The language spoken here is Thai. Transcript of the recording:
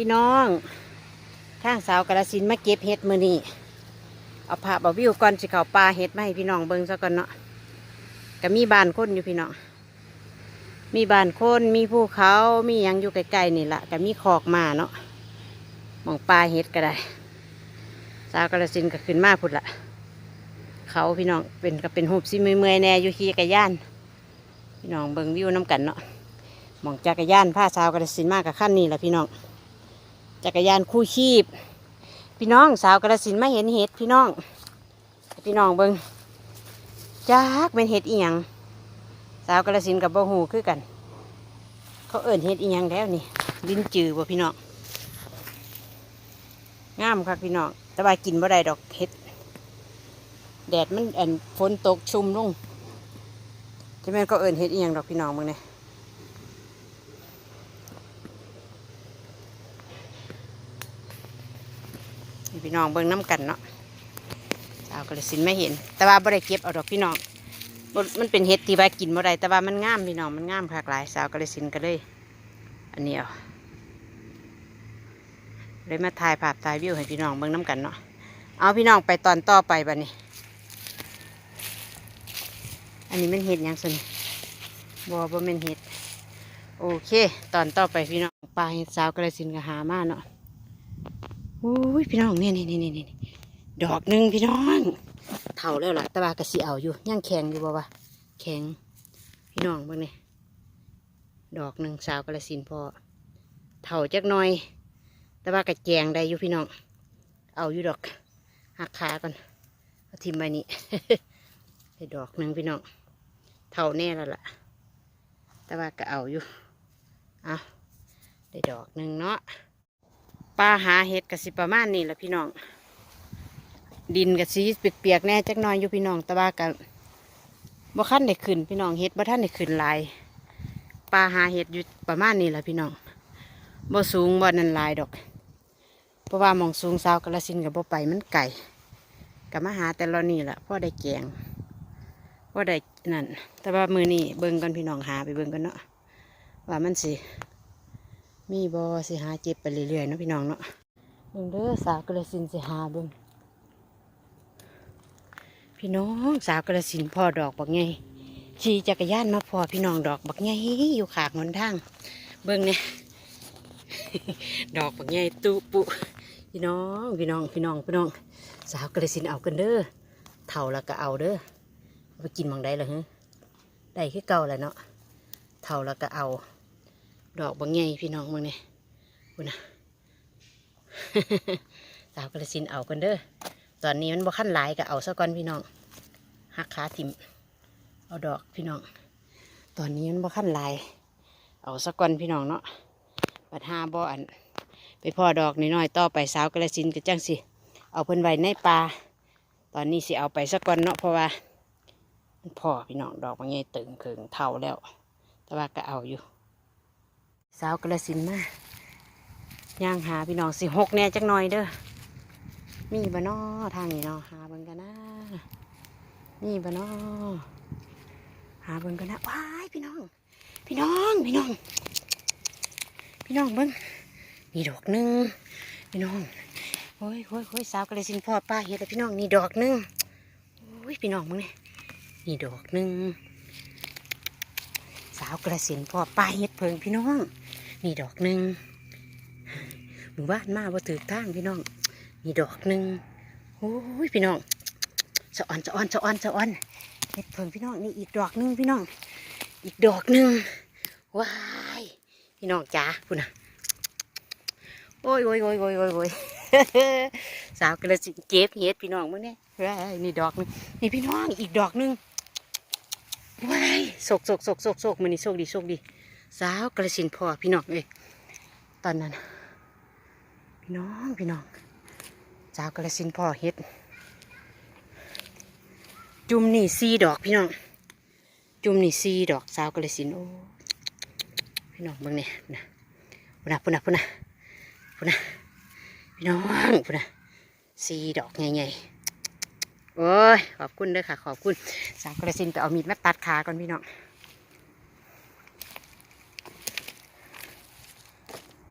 พี่น้องทางสาวกระสินมาเก็บเห็ดมือนี่เอาผ้าบาวิวก่อนสิเขาปลาเห็ดมาให้พี่น้องเบิ่งซะก่อนเนาะก็มีบานคนอยู่พี่น้องมีบานคนมีภูเขามียังอยู่ใกล้ๆนี่ละก็มีคอกมาเนาะมองปลาเห็ดก็ได้ สาวกระสินก็ขึ้นมาพุ่นละเขาพี่น้องเป็นก็เป็นหูบซิเมื่อยๆแน่อยู่ขี่กระย่านพี่น้องเบิ่งวิวน้ำกันเนาะมองจักรยานผ้าสาวกระสินมากกับขั้นนี้แหละพี่น้อง จักรยานคู่ชีพ พี่น้องสาวกระสินไม่เห็นเห็ดพี่น้อง พี่น้องเบิ่งจักเป็นเห็ดอีหยังสาวกระสินกับบ่หูคือกัน เขาเอิ่นเห็ดอีหยังแล้วนี่ลิ้นจือบ่พี่น้องงามครับพี่น้องแต่ว่ากินบ่ได้ดอกเห็ด แดดมันอันฝนตกชุ่มลงจะแม่นก็เอิญเฮ็ดอีหยังดอกพี่น้องมึงเนี่ย พี่น้องเบิ่งน้ำกันเนาะสาวกระสินไม่เห็น แต่ว่าบ่ได้เก็บเอาดอกพี่น้องมันเป็นเห็ดที่ว่ากินบ่ได้แต่ว่ามันงามพี่น้องมันงามคักหลาย สาวกระสินก็เลย อันนี้เอาเลยมาถ่ายภาพถ่ายวิวให้พี่น้องเบิ่งน้ำกันเนาะเอาพี่น้องไปตอนต่อไปบัดนี้ อันนี้มันเห็ดยังสิบัวบ่แม่นเห็ด โอเค ตอนต่อไปพี่น้องปลาเห็ดสาวกระสินก็หามาเนาะ อุ้ยพี่น้องนี่นี่นี่นี่นี่ดอกหนึ่งพี่น้องเท่าแล้วล่ะตะวากระสีเอาอยู่ยังแข็งอยู่บ่วะแข็งพี่น้องบิ่งนี่ดอกหนึ่งสาวกระสินพอเท่าจักหน่อยต่ว่ากระแจงได้อยู่พี่น้อง เอาอยู่ดอกหักขาก่อนเอาทิมไปนี่ได้ดอกหนึ่งพี่น้องเท่าแน่แล้วล่ะต่ว่าก็เอาอยู่เอาได้ดอกหนึ่งเนาะ ปลาหาเห็ดกับสิประมาณนี้แหละพี่น้อง ดินกับสีเปียกๆแน่จักหน้อยอยู่พี่น้องต่ว่ากับบ่ขั้นได้ขึ้นพี่น้องเห็ดบ่ท่านได้ขึ้นลายปลาหาเห็ดอยู่ประมาณนี้แหละพี่น้องบ่สูงบ่นันลายดอก เพราะว่ามองสูงสาวกระสินกับบ่ไปมันไก่กับมาหาแต่เรานี่แหละพ่อได้แกงว่าได้นั่น แต่ว่ามือนี่เบิ่งกันพี่น้องหาไปเบิ่งกันเนาะว่ามันสิ มีบอสิหาเจ็บไปเรื่อยๆเนาะพี่น้องเนาะเบิ่งเด้อสาวกระสินสิหาเบิ่งพี่น้องสาวกระสินพ่อดอกบักไงขี่จักรยานมาพอพี่น้องดอกบักไงอยู่ขากหนทาง เบิ่งเนี่ยดอกบักไงตุปุพี่น้องพี่น้องพี่น้องพี่น้อง สาวกระสินเอากันเด้อเท่าแล้วก็เอาเด้อเอาไปกินหมองได้เหรอฮะได้คือเก่าแหละเนาะเท่าแล้วก็เอา ดอกบางไงพี่น้องมึงเนี่ยคุณนะสาวกระสินเอากันเด้อตอนนี้มันบ่ขั้นหลายก็เอาซะก่อนพี่น้องหักขาทิมเอาดอกพี่น้อง ตอนนี้มันบ่ขั้นหลาย เอาซะก่อนพี่น้องเนาะปัดห้าบ่อัน ไปพ่อดอกน้อยๆต่อไปสาวกระสินก็จังสิเอาเพิ่นไว้ในป่าตอนนี้สิเอาไปซะก่อนเนาะเพราะว่ามันพอพี่น้องดอกมันใหญ่ตึงเคิงเท่าแล้ว แต่ว่าก็เอาอยู่ สาวกระสินมาย่างหาพี่น้องสิหกแน่จักหน่อยเด้อมีบ่นอทางนี้เนาะหาเบิ่งกันนะมีบ่นอหาเบิ่งกันนะว้ายพี่น้อง พี่น้องพี่น้อง พี่น้องเบิ่งมีดอกหนึ่งพี่น้องโอ้ยโอ้ยโอ้ยสาวกระสินพ่อป้าเฮ็ดแล้วพี่น้องนี่ดอกหนึ่งโอ้ยพี่น้องมึงเนี่ยนี่ดอกหนึ่ง สาวกระสินพ่อป้าเฮ็ดเพิงพี่น้อง นี่ดอกหนึ่งหมู่บ้านมาบ่าถือทางพี่น้อง นี่ดอกหนึ่งโอ้ยพี่น้องสะอ่อนสะอ่อนสะอ่อนสะอ่อนเฮ็ดเพิงพี่น้องนี่อีกดอกหนึ่งพี่น้อง อีกดอกหนึ่งว้ายพี่น้องจ๋าพูดนะโอ้ยโอ้ยโอ้ยโอ้ยโอ้ยโอ้ยสาวกระสินเก็บเฮ็ดพี่น้องมึงเนี่ยว้ยนี่ดอกนึงนี่พี่น้องอีกดอกหนึ่ง ว้ายโศกโศกโศกโศกโศกมันนี่โชคดีโชคดี สาวกระสินพ่อพี่น้องเอ้ยตอนนั้น พี่น้องพี่น้องสาวกระสินพ่อเฮ็ด จุ่มนี่สี่ดอกพี่น้อง จุ่มนี่สี่ดอกสาวกระสินโอ้พี่น้องเบิ่งเนี่ยนะพุนะพุนะพุนะพุนะพี่น้องพุนะสี่ดอกใหญ่ๆ โอ้ยขอบคุณเด้อค่ะ ขอบคุณสาวกระสินไปเอามีดมาตัดขาก่อนพี่น้อง